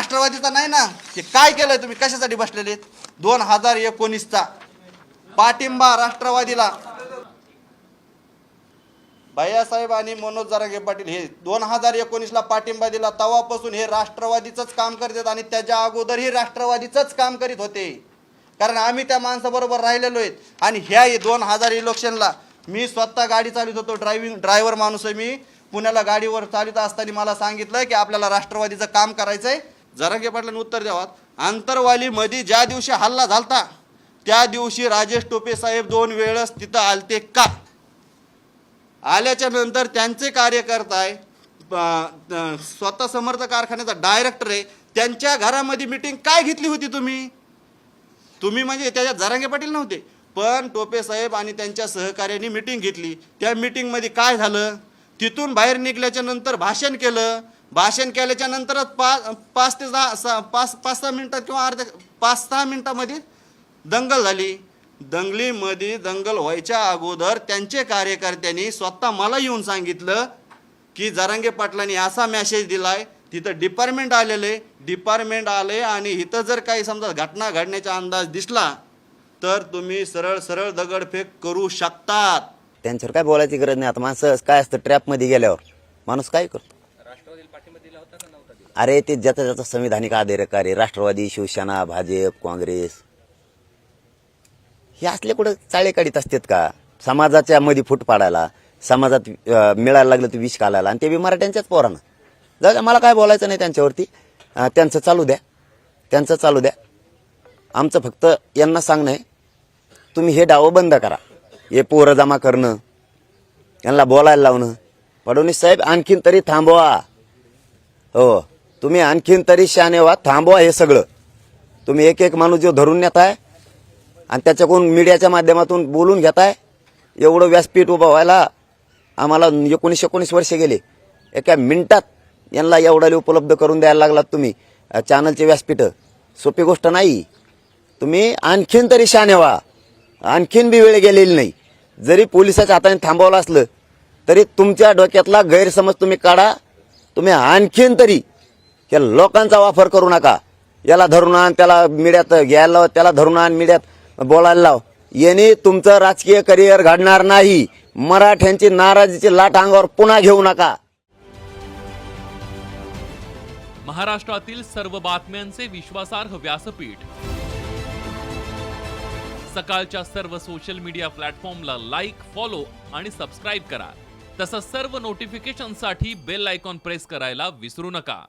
राष्ट्रवादीचा नाही ना हे काय केलंय तुम्ही? कशासाठी बसलेले दोन हजार एकोणीसचा पाठिंबा राष्ट्रवादीला. भैयासाहेब आणि मनोज जरागे पाटील हे दोन हजार एकोणीसला पाठिंबा दिला. तवापासून हे राष्ट्रवादीचंच काम करतात आणि त्याच्या अगोदरही राष्ट्रवादीचंच काम करीत होते. कारण आम्ही त्या माणसाबरोबर राहिलेलो आहेत. आणि ह्या दोन हजार इलेक्शनला मी स्वतः गाडी चालवत होतो. ड्रायव्हिंग ड्रायव्हर माणूस आहे मी. पुण्याला गाडीवर चालत असताना मला सांगितलं की आपल्याला राष्ट्रवादीचं काम करायचं आहे जरांगे पाटलांनी उत्तर द्यावात आंतरवालीमध्ये ज्या दिवशी हल्ला झालता त्या दिवशी राजेश टोपे साहेब दोन वेळेस तिथं आलते का? आल्याच्यानंतर त्यांचे कार्यकर्ता आहे स्वतः समर्थ कारखान्याचा डायरेक्टर आहे. त्यांच्या घरामध्ये मिटिंग काय घेतली होती तुम्ही? तुम्ही म्हणजे त्याच्यात जरांगे पाटील नव्हते. पण टोपे साहेब आणि त्यांच्या सहकार्याने मिटिंग घेतली. त्या मिटिंगमध्ये काय झालं? तिथून बाहेर निघल्याच्या नंतर भाषण केलं. भाषण केल्याच्या नंतरच पाच पाच ते दहा सहा पाच पाच सहा मिनटात किंवा अर्ध्या पाच सहा मिनटामध्ये दंगल झाली. दंगलीमध्ये दंगल व्हायच्या अगोदर त्यांचे कार्यकर्त्यांनी स्वतः मला येऊन सांगितलं की जरांगे पाटलांनी असा मेसेज दिलाय तिथं डिपार्टमेंट आलेले डिपार्टमेंट आले आणि इथं जर काही समजा घटना घडण्याचा अंदाज दिसला तर तुम्ही सरळ सरळ दगडफेक करू शकतात. त्यांच्यावर काय बोलायची गरज नाही. आता माणसं काय असतं ट्रॅपमध्ये गेल्यावर. माणूस काय करतो? अरे ते ज्याचा ज्याचा संविधानिक अधिकार आहे राष्ट्रवादी शिवसेना भाजप काँग्रेस. हे असले कुठं चाळे काढीत असतात का? समाजाच्या मध्ये फूट पाडायला समाजात मिळायला लागलं तर विष काढायला आणि ते बी मराठ्यांच्याच पोरानं. जाऊ मला काय बोलायचं नाही त्यांच्यावरती. त्यांचं चालू द्या. त्यांचं चालू द्या. आमचं फक्त यांना सांगणं आहे तुम्ही हे डावं बंद करा. हे पोरं जमा करणं यांना बोलायला लावणं. फडणवीस साहेब आणखीन तरी थांबवा. हो. तुम्ही आणखीन तरी शहाणे व्हा थांबवा हे सगळं. तुम्ही एक एक माणूस जो धरून नेताय आणि त्याच्याकडून मीडियाच्या माध्यमातून बोलून घेताय एवढं व्यासपीठ उभं व्हायला आम्हाला एकोणीस एकोणीस वर्षे गेले. एका मिनिटात यांना एवढा उपलब्ध करून द्यायला लागलात तुम्ही. चॅनलचे व्यासपीठ सोपी गोष्ट नाही. तुम्ही आणखीन तरी शाने व्हा. आणखीन बी वेळ गेलेली नाही. जरी पोलिसाच्या हाताने थांबवलं असलं तरी तुमच्या डोक्यातला गैरसमज तुम्ही काढा. तुम्ही आणखीन तरी या लोकांचा वापर करू नका. याला धरून आण त्याला मीडियात घ्यायला लाव त्याला धरून आण मीडियात बोलायला लाव. याने तुमचं राजकीय करिअर घडणार नाही. मराठ्यांची नाराजीची लाट अंगावर पुन्हा घेऊ नका. महाराष्ट्रातील सर्व बातम्यांचे विश्वासार्ह व्यासपीठ. सकाळच्या सर्व सोशल मीडिया प्लॅटफॉर्मला लाईक फॉलो आणि सबस्क्राईब करा. तसंच सर्व नोटिफिकेशनसाठी बेल आयकॉन प्रेस करायला विसरू नका.